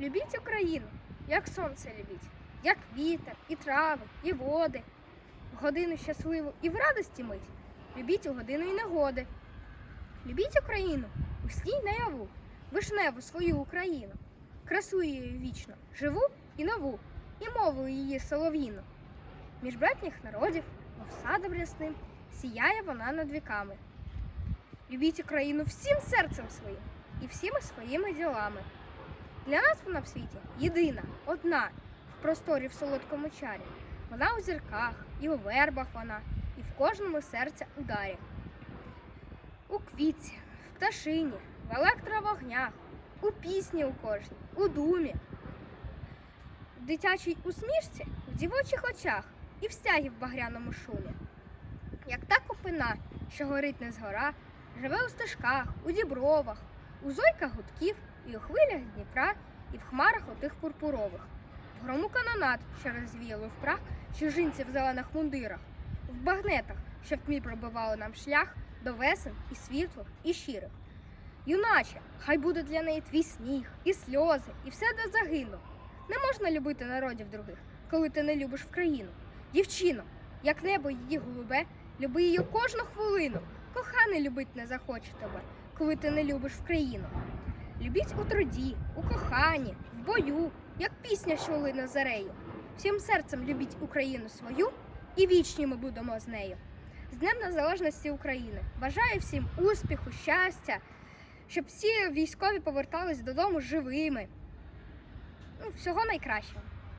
Любіть Україну, як сонце любіть, як вітер, і трави, і води. В годину щасливу і в радості мить. Любіть у годину і негоди. Любіть Україну, усній наяву, вишневу свою Україну, красу її вічно, живу і нову, і мову її солов'їну. Між братніх народів, мов садом рясним, сіяє вона над віками. Любіть Україну всім серцем своїм і всіми своїми ділами. Для нас вона в світі єдина, одна, в просторі в солодкому чарі. Вона у зірках, і у вербах вона, і в кожному серця ударі. У квітці, в пташині, в електровогнях, у пісні у кожній, у думі, в дитячій усмішці, в дівочих очах і в стягі в багряному шумі. Як та копина, що горить не згора, живе у стежках, у дібровах, у зойках гудків і у хвилях Дніпра, і в хмарах отих пурпурових, в грому канонат, що розвіяли в прах чужинців в зелених мундирах, в багнетах, що в тьмі пробивали нам шлях до весен і світлих, і щирих. Юначе, хай буде для неї твій сніг, і сльози, і все до загину. Не можна любити народів других, коли ти не любиш в країну. Дівчино, як небо її голубе, люби її кожну хвилину. Коханий любить не захоче тебе, коли ти не любиш в країну. Любіть у труді, у коханні, в бою, як пісня, що лине зарею. Всім серцем любіть Україну свою, і вічні ми будемо з нею. З Днем Незалежності України бажаю всім успіху, щастя, щоб всі військові повертались додому живими. Ну, всього найкращого.